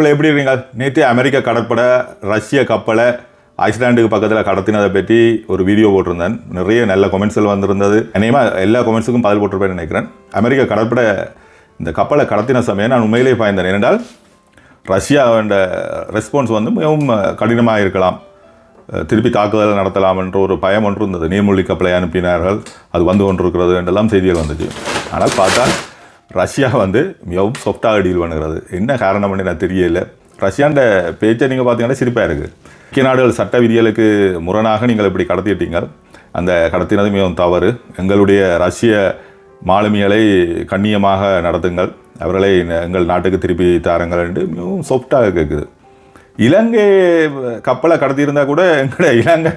எப்படி இருக்கீங்க? நேற்று அமெரிக்க கடற்படை ரஷ்ய கப்பலை ஐஸ்லாண்டுக்கு பக்கத்தில் கடத்தினதை பற்றி ஒரு வீடியோ போட்டிருந்தேன். நிறைய நல்ல கொமெண்ட்ஸில் வந்திருந்தது. அநேகமாக எல்லா கொமெண்ட்ஸுக்கும் பதில் போட்டிருப்பேன் நினைக்கிறேன். அமெரிக்க கடற்படை இந்த கப்பலை கடத்தின சமயம் நான் உண்மையிலேயே பாய்ந்தேன். ஏனென்றால் ரஷ்யாவோட ரெஸ்பான்ஸ் வந்து மிகவும் கடினமாக இருக்கலாம். திருப்பி தாக்குதல் நடத்தலாம் என்ற ஒரு பயம் ஒன்று இருந்தது. நீர்மூழ்கி கப்பலை அனுப்பினார்கள். அது வந்து கொண்டிருக்கிறது என்றெல்லாம் செய்திகள் வந்துச்சு. ஆனால் பார்த்தால் ரஷ்யா வந்து மிகவும் சாஃப்டாக டீல் பண்ணுகிறது. என்ன காரணம் நான் தெரியல. ரஷ்யாண்ட பேச்சை நீங்கள் பார்த்தீங்கன்னா சிரிப்பாக இருக்குது முக்கிய நாடுகள் சட்ட விதிகளுக்கு முரணாக நீங்கள் இப்படி கடத்திட்டீங்க. அந்த கடத்தினது மிகவும் தவறு. எங்களுடைய ரஷ்ய மாலுமிகளை கண்ணியமாக நடத்துங்கள். அவர்களை எங்கள் நாட்டுக்கு திருப்பி தாருங்கள் என்று மிகவும் சாஃப்டாக கேட்குது. இலங்கை கப்பலை கடத்தியிருந்தா கூட எங்களோட இலங்கை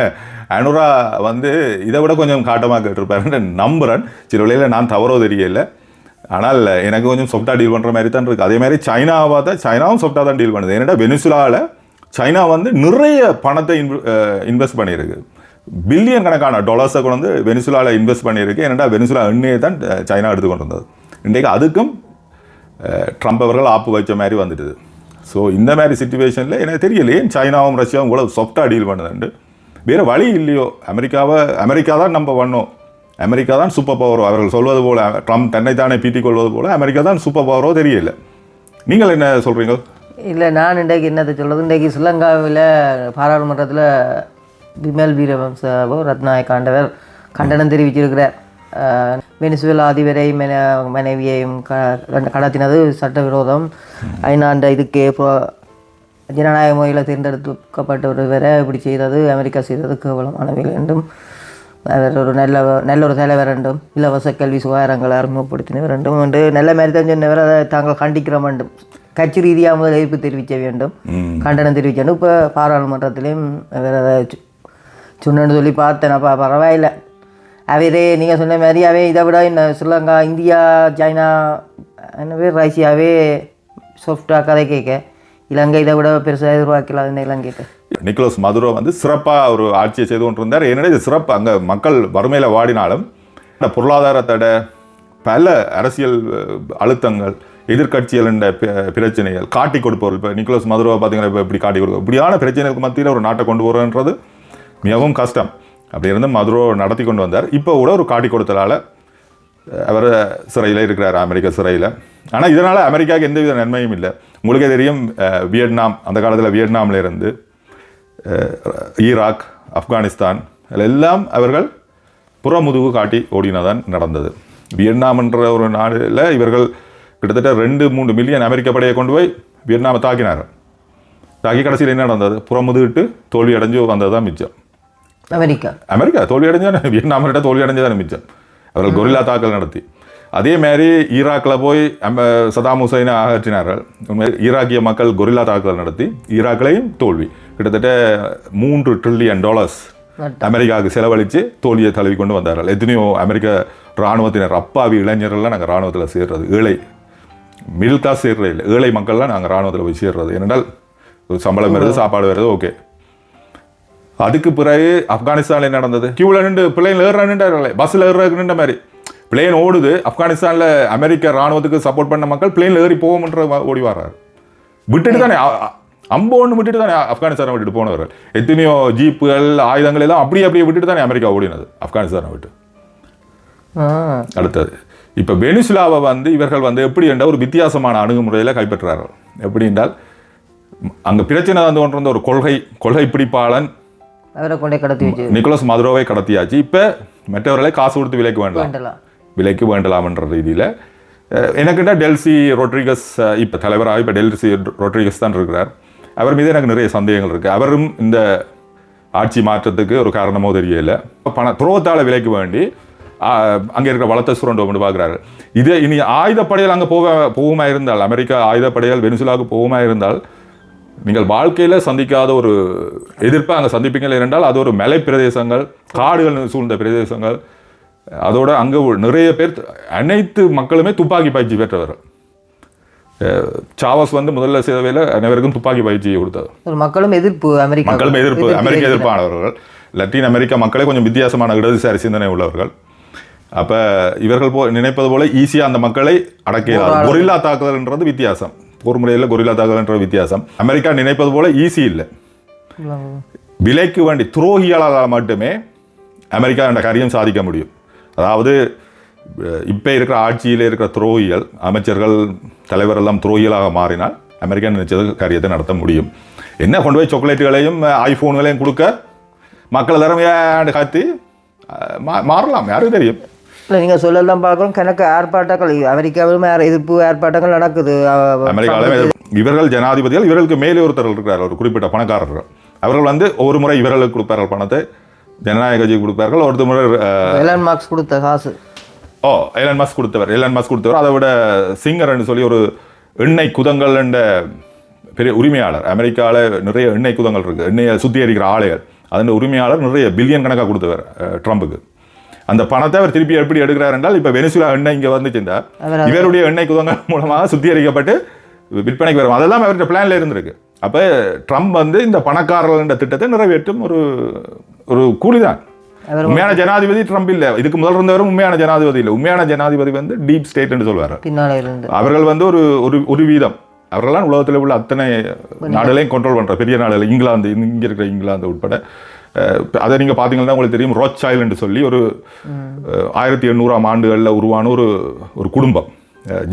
அனுரா வந்து இதை விட கொஞ்சம் காட்டமாக கேட்டிருப்பாருன்னு நம்புகிறேன் சில வேளையில் நான் தவறோ தெரியலை. ஆனால் எனக்கு கொஞ்சம் சாஃப்டாக டீல் பண்ணுற மாதிரி தான் இருக்குது அதே மாதிரி சைனாவாக தான் சைனாவும் சாஃப்டாக தான் டீல் பண்ணுது. ஏன்னா வெனிசுலாவில் சைனா வந்து நிறைய பணத்தை இன்வெஸ்ட் பண்ணியிருக்கு. பில்லியன் கணக்கான டாலர்ஸை கொண்டு வந்து வெனிசுலாவில் இன்வெஸ்ட் பண்ணியிருக்கு. ஏன்னா வெனிசுலா எண்ணெயை தான் சைனா எடுத்துக்கொண்டு வந்தது. இன்றைக்கு அதுக்கும் ட்ரம்ப் அவர்கள் ஆப்பு வச்ச மாதிரி வந்துட்டுது. ஸோ இந்த மாதிரி சுச்சுவேஷனில் எனக்கு தெரியல. ஏன் சைனாவும் ரஷ்யாவும் கூட சாஃப்டாக டீல் பண்ணுதுண்டு வேறு வழி இல்லையோ? அமெரிக்காவை அமெரிக்கா தான் நம்ம பண்ணோம் அமெரிக்கா தான் சூப்பர் பவரோ அவர்கள் சொல்வது போல ட்ரம்ப் தன்னைத்தானே பீட்டிக் கொள்வது போல அமெரிக்கா தான் சூப்பர் பவரோ தெரியல. நீங்கள் என்ன சொல்கிறீங்க இல்லை நான் இன்றைக்கு என்னது சொல்கிறது இன்றைக்கு ஸ்ரீலங்காவில் பாராளுமன்றத்தில் விமல் வீரவம்சவோ ரத்நாயக் கண்டனம் தெரிவிச்சிருக்கிறார். அஹ், வெனிசுவேலா அதிபரை மன மனைவியையும் க கடத்தினது சட்டவிரோதம். ஐநாண்ட இதுக்கு ஜனநாயக முறையில் தேர்ந்தெடுக்கப்பட்ட ஒருவரை இப்படி செய்தது அமெரிக்கா செய்தது கேவலமானவை என்றும் அவர் ஒரு நல்ல நல்ல ஒரு தலைவர் என்றும் இலவச கல்வி சுகாதாரங்களை அறிமுகப்படுத்தினவர் என்றும் என்று நல்ல மாதிரி தான் சொன்னவர் அதை தாங்கள் கண்டிக்கிற வேண்டும் கட்சி ரீதியாக முதல் எதிர்ப்பு தெரிவிக்க வேண்டும் கண்டனம் தெரிவிக்க வேண்டும். இப்போ பாராளுமன்றத்திலையும் அவர் அதை சொ- சொன்னேன்னு சொல்லி பார்த்தேன். அப்போ பரவாயில்லை. அவரே நீங்கள் சொன்ன மாதிரி அவே இதை விட இந்த ஸ்ரீலங்கா இந்தியா சைனா என்னவே ரஷ்யாவே சாஃப்டாக கதை கேட்க. இலங்கை இதை விட பெருசாக எதிர்பார்க்கலாம் இந்த இலங்கைக்கு. நிக்கோலஸ் மதுரோ வந்து சிறப்பாக ஒரு ஆட்சியை செய்து கொண்டிருந்தார். ஏன்னா இது சிறப்பு. அங்கே மக்கள் வறுமையில் வாடினாலும் இந்த பொருளாதார தடை பல அரசியல் அழுத்தங்கள் எதிர்க்கட்சிகள் பிரச்சனைகள் காட்டி கொடுப்பவர்கள். இப்போ நிக்கோலஸ் மதுரோவை பார்த்தீங்கன்னா இப்போ இப்படி காட்டி கொடுக்கும் இப்படியான பிரச்சனைகளுக்கு மத்தியில் ஒரு நாட்டை கொண்டு போகிறன்றது மிகவும் கஷ்டம். அப்படி இருந்து மதுரோ நடத்தி கொண்டு வந்தார். இப்போ கூட ஒரு காட்டி கொடுத்தலால் அவர் சிறையில் இருக்கிறார் அமெரிக்க சிறையில். ஆனால் இதனால் அமெரிக்காவுக்கு எந்தவித நன்மையும் இல்லை. உங்களுக்கே தெரியும் வியட்நாம் அந்த காலத்தில் வியட்நாமில் இருந்து ஈராக் ஆப்கானிஸ்தான் எல்லாம் அவர்கள் புறமுதுகு காட்டி ஓடினதான் நடந்தது. வியட்நாம் என்ற ஒரு நாடுல இவர்கள் கிட்டத்தட்ட ரெண்டு மூன்று மில்லியன் அமெரிக்க படையை கொண்டு போய் வியட்நாமை தாக்கினார்கள் தாக்கி கடைசியில் என்ன நடந்தது? புறமுதுகிட்டு தோல்வி அடைஞ்சு வந்தது தான் மிச்சம். அமெரிக்கா. அமெரிக்கா தோல்வி அடைஞ்சானே வியட்நாமிட்ட தோல்வி அடைஞ்சதானே மிச்சம். அவர்கள் கொரில்லா தாக்கல் நடத்தி. அதே மாதிரி ஈராக்கில் போய் சதாம் ஹுசைனை அகற்றினார்கள் ஈராக்கிய மக்கள் கொரில்லா தாக்குதல் நடத்தி ஈராக்லையும் தோல்வி. கிட்டத்தட்ட மூன்று ட்ரில்லியன் டாலர்ஸ் அமெரிக்காவுக்கு செலவழித்து தோல்வியை தழுவி கொண்டு வந்தார்கள். எத்தனையோ அமெரிக்க இராணுவத்தினர் அப்பாவி இளைஞர்கள்லாம் நாங்கள் இராணுவத்தில் சேர்றது. ஏழை மிடில் கிளாஸ் சேர்றது இல்லை. ஏழை மக்கள்லாம் நாங்கள் இராணுவத்தில் போய் சேர்றது. ஏனென்றால் ஒரு சம்பளம் வருது சாப்பாடு வருது ஓகே. அதுக்கு பிறகு ஆப்கானிஸ்தானில் நடந்தது? கியூவில் நின்று பிளேன் ஏறுறான்னுட்டார்களே. பஸ்ஸில் ஏறுறதுன்ற மாதிரி. பிளேன் ஓடுது ஆப்கானிஸ்தானில் அமெரிக்க ராணுவத்துக்கு சப்போர்ட் பண்ண மக்கள் பிளேனில் ஏறி போவோம்ன்ற ஓடி வர்றாரு. விட்டுட்டு தானே அம்போன்னு விட்டுட்டு தானே ஆப்கானிஸ்தானை விட்டுட்டு போனவர்கள் எத்தனையோ ஜீப்புகள் ஆயுதங்கள் எல்லாம் அப்படியே அப்படியே விட்டுட்டு தானே அமெரிக்கா ஓடினது ஆப்கானிஸ்தானை விட்டு. அடுத்தது இப்போ வெனிசுலாவை வந்து இவர்கள் வந்து எப்படி என்ற ஒரு வித்தியாசமான அணுகுமுறையில் கைப்பற்றார்கள். எப்படி என்றால் அங்கே பிரச்சனை வந்து கொண்டு வந்த ஒரு கொள்கை கொள்கை பிடிப்பாளன் அவரை கொண்டே கடத்தி வச்சு. நிக்கோலஸ் மதுரோவை கடத்தியாச்சு. இப்போ மற்றவர்களை காசு கொடுத்து விலைக்கு வேண்டலாம் விலைக்கு வேண்டலாம்ன்ற ரீதியில் எனக்குண்டா டெல்சி ரொட்ரிகஸ் இப்போ தலைவராக இப்போ டெல்சி ரொட்ரிகஸ் தான் இருக்கிறார். அவர் மீது எனக்கு நிறைய சந்தேகங்கள் இருக்குது அவரும் இந்த ஆட்சி மாற்றத்துக்கு ஒரு காரணமோ தெரியலை. பண துரோகத்தால் விலைக்கு வேண்டி அங்கே இருக்கிற வளத்தை சுரண்டோம்னு பார்க்குறாரு. இது இனி ஆயுதப்படையில் அங்கே போக போகுமா இருந்தால் அமெரிக்கா ஆயுதப்படையால் வெனிசுலாவுக்கு போகுமா இருந்தால் நீங்கள் வாழ்க்கையில் சந்திக்காத ஒரு எதிர்ப்பை அங்கே சந்திப்பீங்கள் என்றால் அது ஒரு மலை பிரதேசங்கள் காடுகள் சூழ்ந்த பிரதேசங்கள் அதோட அங்கே நிறைய பேர் அனைத்து மக்களுமே துப்பாக்கி பயிற்சி பெற்றவர். சாவஸ் வந்து முதல்ல சேவையில் அனைவருக்கும் துப்பாக்கி பயிற்சி கொடுத்தது. ஒரு மக்களும் எதிர்ப்பு அமெரிக்கா மக்களும் எதிர்ப்பு அமெரிக்க எதிர்ப்பானவர்கள். லத்தீன் அமெரிக்க மக்களே கொஞ்சம் வித்தியாசமான இடதுசாரி சிந்தனை உள்ளவர்கள். அப்போ இவர்கள் போ நினைப்பது போல ஈஸியாக அந்த மக்களை அடக்கியது கொரில்லா தாக்குதல்ன்றது வித்தியாசம். போர் முறையில் கொரில்லா தாக்குதல்ன்ற வித்தியாசம். அமெரிக்கா நினைப்பது போல ஈஸி இல்லை. விலைக்கு வேண்டி துரோகிகளால் மட்டுமே அமெரிக்கா என்ற காரியம் சாதிக்க முடியும். அதாவது இப்போ இருக்கிற ஆட்சியில் இருக்கிற துரோகிகள் அமைச்சர்கள் தலைவர் எல்லாம் துரோகிகளாக மாறினால் அமெரிக்கா நினைச்சது காரியத்தை நடத்த முடியும். என்ன கொண்டு போய் சாக்லேட்டுகளையும் ஐஃபோன்களையும் கொடுக்க? மக்கள் திறமையாண்டு காத்தி மாறலாம் யாருக்கு தெரியும்? இல்லை நீங்கள் சொல்லலாம் பார்க்குறோம் கணக்கு ஆர்ப்பாட்டங்கள் அமெரிக்காவிலும் எதிர்ப்பு ஆர்ப்பாட்டங்கள் நடக்குது. அஹ், அமெரிக்காவில் இவர்கள் ஜனாதிபதிகள் இவர்களுக்கு மேலே ஒருத்தர் இருக்கிறார் ஒரு குறிப்பிட்ட பணக்காரர்கள். அவர்கள் வந்து ஒரு முறை இவர்களுக்கு கொடுப்பார்கள் பணத்தை ஜனநாயக கட்சிக்கு கொடுப்பார்கள் ஒரு முறை மார்க்ஸ் கொடுத்த காசு. ஓ எலன் மஸ்க் கொடுத்தவர் எலன் மஸ்க் கொடுத்தவர். அதை விட சிங்கர்னு சொல்லி ஒரு எண்ணெய் குதங்கள் என்ற பெரிய உரிமையாளர். அமெரிக்காவில் நிறைய எண்ணெய் குதங்கள் இருக்குது எண்ணெயை சுத்திகரிக்கிற ஆலைகள். அதன் உரிமையாளர் நிறைய பில்லியன் கணக்காக கொடுத்தவர் ட்ரம்புக்கு. அந்த பணத்தை அவர் திருப்பி எப்படி எடுக்கிறார் என்றால் இப்போ வெனிசுலா எண்ணெய் இங்கே வந்துச்சுந்தா அவர் இவருடைய எண்ணெய் குதங்கள் மூலமாக சுத்திகரிக்கப்பட்டு விற்பனைக்கு வரும் அதெல்லாம் அவருடைய பிளான்ல இருந்திருக்கு. அப்போ ட்ரம்ப் வந்து இந்த பணக்காரர்கள் என்ற திட்டத்தை நிறைவேற்றும் ஒரு ஒரு கூலிதான். உண்மையான ஜனாதிபதி ட்ரம்ப் இல்ல. இதுக்கு முதல் இருந்தவரும் உண்மையான ஜனாதிபதி இல்லை. உண்மையான ஜனாதிபதி வந்து டீப் ஸ்டேட் என்று சொல்வார். அவர்கள் வந்து ஒரு ஒரு ஒரு வீதம். அவர்கள்லாம் உலகத்தில் உள்ள அத்தனை நாடுகளையும் கண்ட்ரோல் பண்ற பெரிய நாடுகள். இங்கிலாந்து இங்க இருக்கிற இங்கிலாந்து உட்பட. அதை நீங்க பாத்தீங்கன்னா உங்களுக்கு தெரியும் ரோச்சாயில் என்று சொல்லி ஒரு ஆயிரத்தி எண்ணூறாம் ஆண்டுகளில் உருவான ஒரு ஒரு குடும்பம்.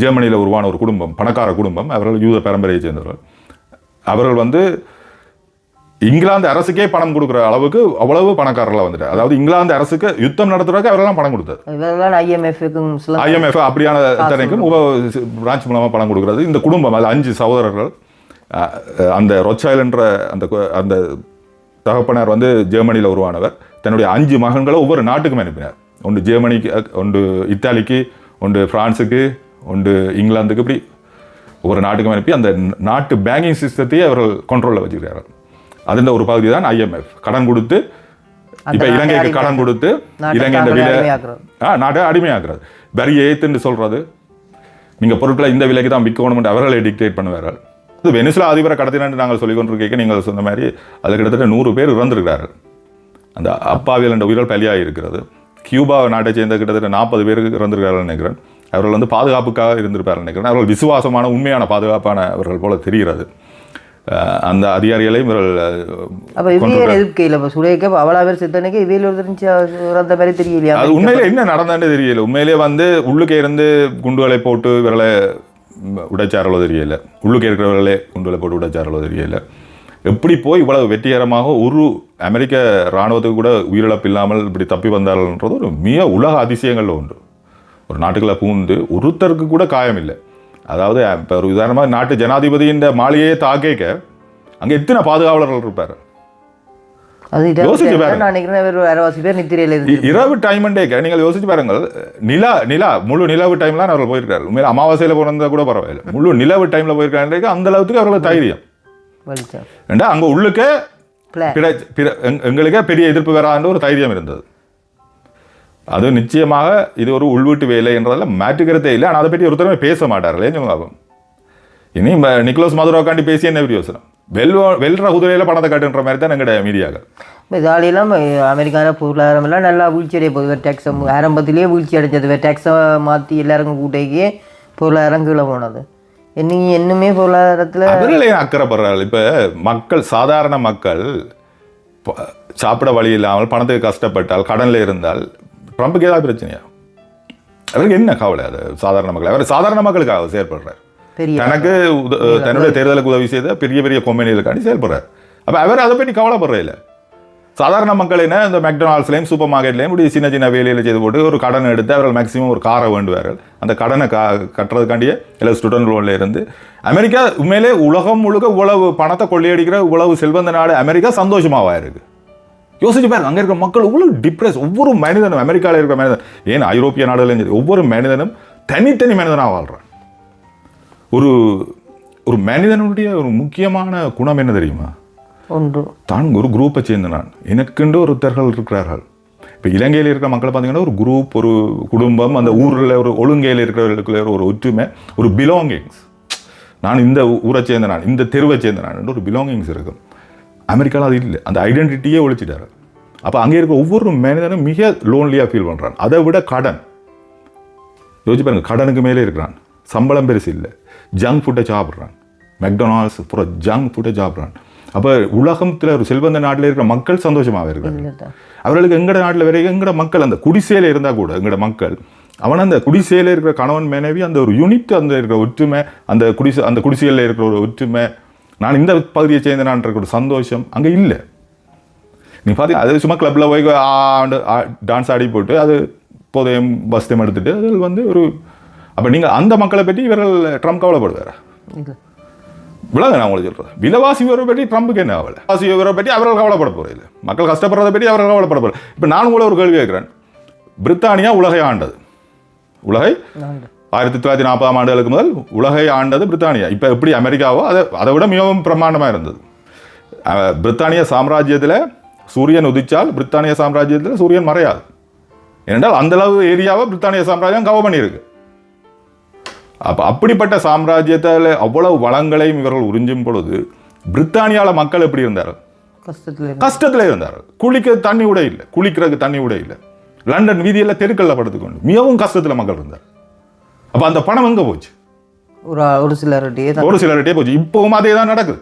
ஜெர்மனியில உருவான ஒரு குடும்பம். பணக்கார குடும்பம். அவர்கள் யூத பரம்பரையை சேர்ந்தவர்கள். அவர்கள் வந்து இங்கிலாந்து அரசுக்கே பணம் கொடுக்குற அளவுக்கு அவ்வளவு பணக்காரர்களாக வந்துட்டு அதாவது இங்கிலாந்து அரசுக்கு யுத்தம் நடத்துறதுக்கு அவரெல்லாம் பணம் கொடுத்தது ஐஎம்எஃப் அப்படியான தனைக்கும் உப பிரான்ச் மூலமாக பணம் கொடுக்குறது. இந்த குடும்பம் அது அஞ்சு சகோதரர்கள் அந்த ரொச்சாயில் என்ற அந்த அந்த தகப்பனார் வந்து ஜெர்மனியில் உருவானவர். தன்னுடைய அஞ்சு மகன்களை ஒவ்வொரு நாட்டுக்கும் அனுப்பினார். ஒன்று ஜெர்மனிக்கு ஒன்று இத்தாலிக்கு ஒன்று பிரான்ஸுக்கு ஒன்று இங்கிலாந்துக்கு இப்படி ஒவ்வொரு நாட்டுக்கும் அனுப்பி அந்த நாட்டு பேங்கிங் சிஸ்டத்தையே அவர்கள் கண்ட்ரோலில் வச்சுக்கிறார்கள் அதில் ஒரு பகுதி தான் ஐஎம்எஃப் கடன் கொடுத்து இப்போ இலங்கைக்கு கடன் கொடுத்து நாட்டை இலங்கை இந்த தாங்களே விலை. ஆ நாட்டை அடிமையாக்குறது. வரி ஏத்துன்னு சொல்றது. நீங்க பொருட்களை இந்த விலைக்கு தான் விற்கணும் அவர்களை டிக்டேட் பண்ணுவார்கள். இது வெனிசுலா அதிபரை கடத்தினு நாங்கள் சொல்லிக் கொண்டிருக்க நீங்கள் சொன்ன மாதிரி அதில் கிட்டத்தட்ட நூறு பேர் இறந்திருக்கிறார்கள். அந்த அப்பாவியல் என்ற உயிர்கள் பலியாக இருக்கிறது கியூபா நாட்டை சேர்ந்த கிட்டத்தட்ட நாற்பது பேருக்கு இறந்திருக்கிறார்கள் நினைக்கிறேன். அவர்கள் வந்து பாதுகாப்புக்காக இருந்திருப்பார்கள் நினைக்கிறேன். அவர்கள் விசுவாசமான உண்மையான பாதுகாப்பான அவர்கள் போல தெரிகிறது. அந்த அதிகாரிகளையும் இவர்கள் அப்ப இவையில் எதிர்க்கையில் இப்போ சுரேக்க அவ்வளோ பேர் செத்தனுக்கு இவையில் தெரிஞ்சு இறந்த மாதிரி தெரியலையா? அது உண்மையிலே என்ன நடந்தான்னு தெரியல. உண்மையிலே வந்து உள்ளுக்கே இருந்து குண்டுகளை போட்டு இவர்களை ம், உடைச்சார்களோ தெரியல. உள்ளுக்கே இருக்கிறவர்களே குண்டுகளை போட்டு உடைச்சார்களோ தெரியல. எப்படி போய் இவ்வளவு வெற்றிகரமாக ஒரு அமெரிக்க இராணுவத்துக்கு கூட உயிரிழப்பு இல்லாமல் இப்படி தப்பி வந்தார்கள்ன்றது ஒரு மிக உலக அதிசயங்கள்ல உண்டு ஒரு நாட்டுக்குள்ள பூந்து ஒருத்தருக்கு கூட காயம் இல்லை அதாவது இப்போ ஒரு உதாரணமாக நாட்டு ஜனாதிபதியின் மாளிகையை தாக்கேக்க அங்கே எத்தனை பாதுகாவலர்கள் இருப்பார்? யோசிச்சு பாருங்க. இரவு டைம்ண்டேக்க நீங்கள் யோசிச்சு பாருங்கள் நிலா நிலா முழு நிலவு டைம்லாம் அவர்கள் போயிருக்காரு உண்மையில அமாவாசையில் போனதா கூட பரவாயில்லை. முழு நிலவு டைம்ல போயிருக்காங்க அந்த அளவுக்கு அவர்களுக்கு தைரியம். ஏண்டா அங்க உள்ளுக்க எங்களுக்கே பெரிய எதிர்ப்பு வராத ஒரு தைரியம் இருந்தது. அது நிச்சயமாக இது ஒரு உள்வீட்டு வேலை என்றதில் மாற்றுக்கிறதே இல்லை. ஆனால் அதை பற்றி ஒருத்தருமே பேச மாட்டார்களே ஞாபகம் இனி நிக்கோலஸ் மதுராக்காண்டி பேசி என்ன பிரயோசனம் வெல் வெல்ற குதிரையில பணத்தை காட்டுன்ற மாதிரி தான் எங்களுடைய மீடியாக்கள். இதாலெல்லாம் அமெரிக்கான பொருளாதாரம் எல்லாம் நல்லா வீழ்ச்சி அடைய போகுது. டேக்ஸ் ஆரம்பத்திலேயே வீழ்ச்சி அடைஞ்சது. டேக்ஸை மாற்றி எல்லாருக்கும் கூட்டைக்கு பொருளாதாரம் கீழே போனது. இன்னி இன்னுமே பொருளாதாரத்தில் அவர்களே அக்கறைப்படுறார்கள்? இப்போ மக்கள் சாதாரண மக்கள் சாப்பிட வழி இல்லாமல் பணத்துக்கு கஷ்டப்பட்டால் கடனில் இருந்தால் ட்ரம்புக்கு ஏதாவது பிரச்சனையா? அவருக்கு என்ன கவலை அது? சாதாரண மக்கள். அவர் சாதாரண மக்களுக்காக செயல்படுறார். தனக்கு தன்னுடைய தேர்தலுக்கு உதவி செய்த பெரிய பெரிய கொம்பனிகளுக்காண்டி செயல்படுறார். அப்போ அவர் அதை பற்றி கவலைப்படுற இல்லை. சாதாரண மக்கள் என்ன இந்த மெக்டொனால்ட்ஸ்லையும் சூப்பர் மார்க்கெட்லையும் இப்படி சின்ன சின்ன வேலையில் செய்து போட்டு ஒரு கடன் எடுத்து அவர்கள் மேக்ஸிமம் ஒரு காரை வேண்டுவார்கள். அந்த கடனை கா கட்டுறதுக்காண்டியே இல்லை ஸ்டூடெண்ட் லோனில் இருந்து அமெரிக்கா உண்மையிலே உலகம் முழுக்க இவ்வளவு பணத்தை கொள்ளையடிக்கிற இவ்வளவு செல்வந்த நாடு அமெரிக்கா சந்தோஷமாவா இருக்கு? யோசிச்சு பாருங்க அங்கே இருக்கிற மக்கள் இவ்வளவு டிப்ரெஸ் ஒவ்வொரு மனிதனும் அமெரிக்காவில் இருக்கிற மனிதன் ஏன் ஐரோப்பிய நாடுகளையும் சரி ஒவ்வொரு மனிதனும் தனித்தனி மனிதனாக வாழ்றான். ஒரு ஒரு மனிதனுடைய ஒரு முக்கியமான குணம் என்ன தெரியுமா? ஒன்று. தான் ஒரு குரூப்பை சேர்ந்த நான் எனக்குண்டு ஒருத்தர்கள் இருக்கிறார்கள். இப்போ இலங்கையில் இருக்கிற மக்களை பார்த்தீங்கன்னா ஒரு குரூப் ஒரு குடும்பம் அந்த ஊரில் ஒரு ஒழுங்கையில் இருக்கிறவர்களுக்குள்ள ஒரு ஒற்றுமை ஒரு பிலாங்கிங்ஸ் நான் இந்த ஊரை சேர்ந்த நான் இந்த தெருவை சேர்ந்த நான் ஒரு பிலாங்கிங்ஸ் இருக்கும். அமெரிக்காவில் அது இல்லை. அந்த ஐடென்டிட்டியே ஒழிச்சிட்டாரு. அப்போ அங்கே இருக்க ஒவ்வொரு மனிதனும் மிக லோன்லியாக ஃபீல் பண்ணுறான் அதை விட கடன். யோசிச்சு பாருங்க கடனுக்கு மேலே இருக்கிறான். சம்பளம் பெருசு இல்லை. ஜங்க் ஃபுட்டை சாப்பிட்றான். மெக்டொனால்ட்ஸ் பூரா ஜங்க் ஃபுட்டை சாப்பிட்றான். அப்போ உலகத்தில் ஒரு செல்வந்த நாட்டில் இருக்கிற மக்கள் சந்தோஷமாக இருக்கிறாங்க அவர்களுக்கு எங்கட நாட்டில் வரைக்கும் எங்கட மக்கள் அந்த குடிசையில் இருந்தால் கூட எங்கட மக்கள் அவன் அந்த குடிசையில் இருக்கிற கணவன் மனைவி அந்த ஒரு யூனிட் அந்த இருக்கிற ஒற்றுமை அந்த குடிசை அந்த குடிசையில் இருக்கிற ஒரு ஒற்றுமை நான் இந்த பகுதியை சேர்ந்த நான் இருக்கிற ஒரு சந்தோஷம் அங்கே இல்லை. நீ பார்த்தீங்க அது சும்மா கிளப்பில் போய் ஆண்டு டான்ஸ் ஆடி போட்டு அது போதையும் பஸ்தையும் எடுத்துட்டு அது வந்து ஒரு அப்போ நீங்கள் அந்த மக்களை பற்றி இவர்கள் ட்ரம்ப் கவலைப்படுவார்? விலங்க நான் உங்களுக்கு சொல்கிறேன் விலைவாசி உயர்வை பற்றி ட்ரம்புக்கு என்ன கவலை? விலைவாசி உயர்வை பற்றி அவர்கள் கவலைப்பட போகிறதில்ல மக்கள் கஷ்டப்படுறதை பற்றி அவர்கள் கவலைப்பட போகிற இப்போ நான் உங்களை ஒரு கேள்வி கேட்குறேன். பிரித்தானியா உலகை ஆண்டது? உலகை ஆயிரத்தி தொள்ளாயிரத்தி நாற்பதாம் ஆண்டுகளுக்கு முதல் உலகை ஆண்டது பிரித்தானியா இப்போ எப்படி அமெரிக்காவோ அதை அதை விட மிகவும் பிரம்மாண்டமாக இருந்தது பிரித்தானிய சாம்ராஜ்யத்தில் சூரியன் உதிச்சால் பிரித்தானிய சாம்ராஜ்யத்தில் சூரியன் மறையாது ஏனென்றால் அந்த அளவு ஏரியாவை பிரித்தானிய சாம்ராஜ்யம் கவர் பண்ணியிருக்கு அப்போ அப்படிப்பட்ட சாம்ராஜ்யத்தில் அவ்வளவு வளங்களையும் இவர்கள் உறிஞ்சும் பொழுது பிரித்தானியாவில் மக்கள் எப்படி இருந்தார்கள் கஷ்டத்தில் கஷ்டத்தில் இருந்தார்கள் குளிக்க தண்ணி கூட இல்லை குளிக்கிறதுக்கு தண்ணி கூட இல்லை லண்டன் வீதியில் தெருக்கல்ல படுத்துக்கொண்டு மிகவும் கஷ்டத்தில் மக்கள் இருந்தார் அப்போ அந்த பணம் எங்கே போச்சு? ஒரு ஒரு சிலர்கிட்டயே தான் ஒரு சிலர்கிட்டே போச்சு. இப்போவும் அதே தான் நடக்குது.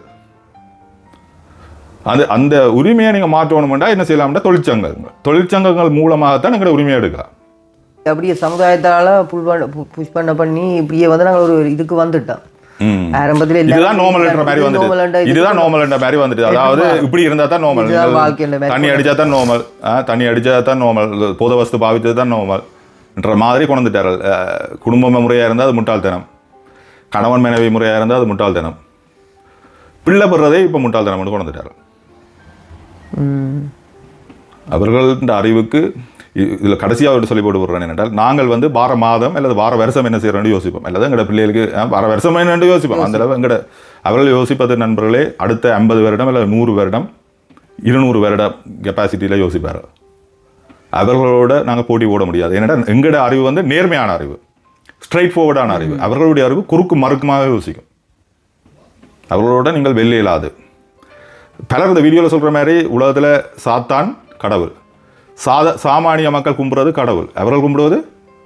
அந்த அந்த உரிமையை நீங்கள் மாற்றணுமெண்டா என்ன செய்யலாம்னா தொழிற்சங்கங்கள். தொழிற்சங்கங்கள் மூலமாகத்தான் எங்களோட உரிமையை எடுக்கலாம். அப்படியே சமுதாயத்தால புல் புஷ் பண்ண பண்ணி இப்படியே வந்து நாங்கள் ஒரு இதுக்கு வந்துட்டோம். ஆரம்பத்தில் இதுதான் நார்மல்ன்ற மாதிரி வந்துட்டு. இதுதான் நார்மல்ன்ற மாதிரி வந்துட்டு. அதாவது இப்படி இருந்தா தான் மாதிரி தண்ணி அடிச்சா தான் நார்மல் தண்ணி அடிச்சா தான் நார்மல் போத வஸ்து பாவிச்சது தான் நார்மல் என்ற மாதிரி கொண்டு வந்துட்டார்கள் குடும்ப முறையாக இருந்தால் அது முட்டாள்தனம். கணவன் மனைவி முறையாக இருந்தால் அது முட்டாள்தனம். பிள்ளை பெறதே இப்போ முட்டாள்தனம்னு கொண்டு வந்துட்டார்கள் ம். அவர்கள்ன்ற அறிவுக்கு இதில் கடைசியாக ஒரு சொல்லி போட்டு விடுறேன் என்னென்றால் நாங்கள் வந்து வார மாதம் அல்லது வார வருஷம் என்ன செய்கிறோம்னு யோசிப்போம். அல்லது எங்களோட பிள்ளைகளுக்கு வார வருஷம் என்னென்று யோசிப்போம். அந்த அளவு எங்களோட அவர்கள் யோசிப்பது நண்பர்களே அடுத்த ஐம்பது வருடம் அல்லது நூறு வருடம் இருநூறு வருடம் கெப்பாசிட்டியில் யோசிப்பார் அவர்களோட நாங்கள் போட்டி போட முடியாது. ஏன்னா எங்களோட அறிவு வந்து நேர்மையான அறிவு. ஸ்ட்ரைட் ஃபார்வர்டான அறிவு. அவர்களுடைய அறிவு குறுக்கு மறுக்குமாக யோசிக்கும். அவர்களோட நீங்கள் இயலாது பலர் இந்த வீடியோவில் சொல்கிற மாதிரி உலகத்தில் சாத்தான் கடவுள். சாத சாமானிய மக்கள் கும்பிடுறது கடவுள். அவர்கள் கும்பிடுவது?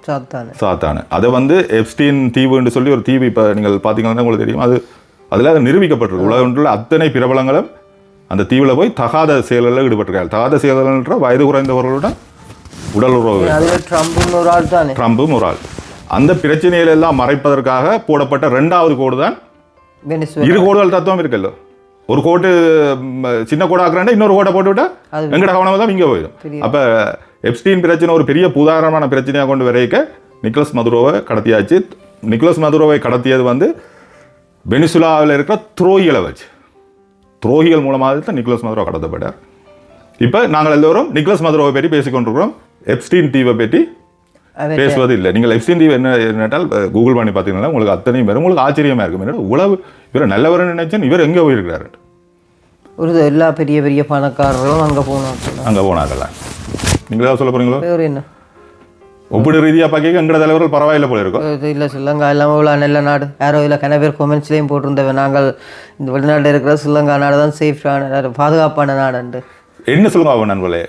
சாத்தானு. சாத்தானு. அதை வந்து எப்ஸ்டீன் தீவுன்னு சொல்லி ஒரு தீவு இப்போ நீங்கள் பார்த்தீங்கன்னா உங்களுக்கு தெரியும். அது அதில் அது நிரூபிக்கப்பட்டிருக்கு. உலகத்தில் அத்தனை பிரபலங்களும் அந்த தீவில் போய் தகாத செயல்களில் ஈடுபட்டிருக்காங்க தகாத செயல்கள்ன்ற வயது குறைந்தவர்களுடன் உடல் உறவு அதுல ட்ரம்ப்னு ஒரு ஆள் தானே. ட்ரம்பும் ஒரு ஆள். அந்த மறைப்பதற்காக போடப்பட்ட ரெண்டாவது கோடு தான் இரு கோடுகள் தத்துவம் இருக்குல்ல. ஒரு கோட்டு சின்ன கோடு ஆக்குறாண்டா இன்னொரு கோட்டை போட்டு விட்டா எங்கட கவனம் தான் இங்கே போயிடும். அப்போ எப்ஸ்டீன் பிரச்சனை ஒரு பெரிய புதாரணமான பிரச்சனையாக கொண்டு வரைக்க நிக்கலஸ் மதுரோவை கடத்தியாச்சு. நிக்கலஸ் மதுரோவை கடத்தியது வந்து வெனிசுலாவில் இருக்கிற துரோகிகளை வச்சு. துரோகிகள் மூலமாக தான் நிக்கலஸ் மதுரோ கடத்தப்பட்டார். இப்போ நாங்கள் எல்லோரும் நிக்கலஸ் மதுரோவை பற்றி பேசிக்கொண்டிருக்கிறோம். எப்ஸ்டீன் தீவை பற்றி பேசுவது இல்லை. நீங்கள் எப்ஸ்டீன் தீவு என்ன என்னட்டால் கூகுள் பண்ணி பார்த்தீங்கன்னா உங்களுக்கு அத்தனையும் பேரும் உங்களுக்கு ஆச்சரியமாக இருக்கும். என்னடா உளவு இவர் நல்லவர் நினைச்சேன் இவர் எங்கே போயிருக்கிறாரு? ஒரு எல்லா பெரிய பெரிய பணக்காரர்களும் அங்க போனோம் அங்கே போனாங்கல்ல. நீங்கள் ஏதாவது சொல்ல போறீங்களோ? வேறு என்ன? ஒப்பிடு ரீதியாக பார்க்க எங்கட தலைவர்கள் பரவாயில்ல போல இருக்கும் இல்லை ஸ்ரீலங்கா எல்லாம் இவ்வளோ நல்ல நாடு. யாரோ இல்லை கன பேர் கொமெண்ட்ஸ்லேயும் போட்டிருந்தவன் நாங்கள் இந்த வெளிநாட்டில் இருக்கிற ஸ்ரீலங்கா நாடு தான் சேஃபான நாடு பாதுகாப்பான நாடுண்டு. என்ன சொல்லுங்க அவன் நண்பர்களே?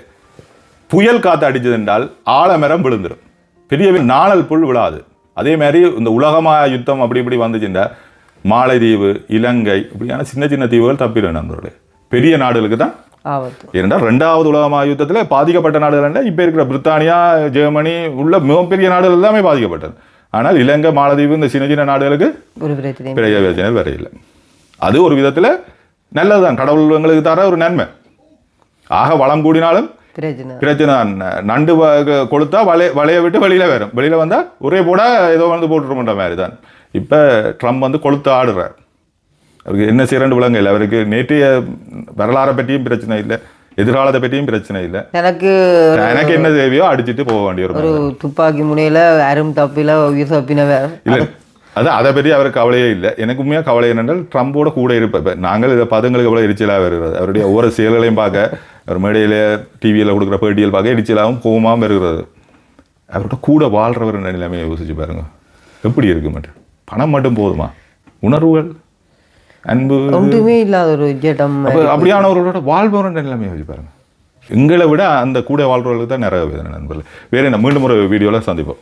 புயல் காத்து அடிச்சது என்றால் ஆலமரம் விழுந்துடும் பெரிய நாணல் புல் விழாது. அதே மாதிரி இந்த உலகமா யுத்தம் அப்படி இப்படி வந்துச்சுன்னா மாலைதீவு இலங்கை இப்படியான சின்ன சின்ன தீவுகள் தப்பிடும் நண்பர்களே. பெரிய நாடுகளுக்கு தான். ஏனென்றால் ரெண்டாவது உலக மகாயுத்தத்தில் பாதிக்கப்பட்ட நாடுகள் இப்போ இருக்கிற பிரித்தானியா ஜெர்மனி உள்ள மிகப்பெரிய நாடுகள் எல்லாமே பாதிக்கப்பட்டது. ஆனால் இலங்கை மாலத்தீவு இந்த சின்ன சின்ன நாடுகளுக்கு பெரிய பிரச்சனை வேற இல்லை. அது ஒரு விதத்தில் நல்லதுதான். கடவுள் எங்களுக்கு தர ஒரு நன்மை. ஆக வளம் கூடினாலும் தான் நண்டு கொளுத்தா வளைய வளைய விட்டு வெளியில வரும். வெளியில வந்தா ஒரே போட ஏதோ வந்து போட்டுருமன்ற மாதிரி தான் இப்போ ட்ரம்ப் வந்து கொளுத்து ஆடுறார். அவருக்கு என்ன செய்யறன்னு விளங்க இல்லை. அவருக்கு நேற்றைய வரலாறை பற்றியும் பிரச்சனை இல்லை. எதிர்காலத்தை பற்றியும் பிரச்சனை இல்லை. எனக்கு எனக்கு என்ன தேவையோ அடிச்சிட்டு போக வேண்டிய ஒரு துப்பாக்கி முனையில் அரும் தப்பில உயிர் தப்பின வேற இல்லை அதான் அதை பற்றி அவருக்கு கவலையே இல்லை. எனக்கு உண்மையாக கவலை என்னென்றால் ட்ரம்போட கூட இருப்பேன். இப்போ நாங்கள் இதை பதங்களுக்கு எவ்வளோ எரிச்சலாக வருகிறது. அவருடைய ஒவ்வொரு செயல்களையும் பார்க்க அவர் மேடையில் டிவியில் கொடுக்குற பேட்டியல் பார்க்க எரிச்சலாகவும் கோபமாகவும் வருகிறது. அவரோட கூட வாழ்கிறவர் நிலைமையை யோசிச்சு பாருங்க. எப்படி இருக்கு மட்டும் பணம் மட்டும் போதுமா? உணர்வுகள்? அன்பு? ஒன்றுமே இல்லாத ஒரு ஜெடம் அப்போ அப்படியானவர்களோட வாழ்பவர நிலைமையை யோசிச்சு பாருங்க. எங்களை விட அந்த கூட வாழ்றவர்களுக்கு தான் நிறைய வேதனை நண்பர்கள். வேறு என்ன? மீண்டும் ஒரு வீடியோவில் சந்திப்போம்.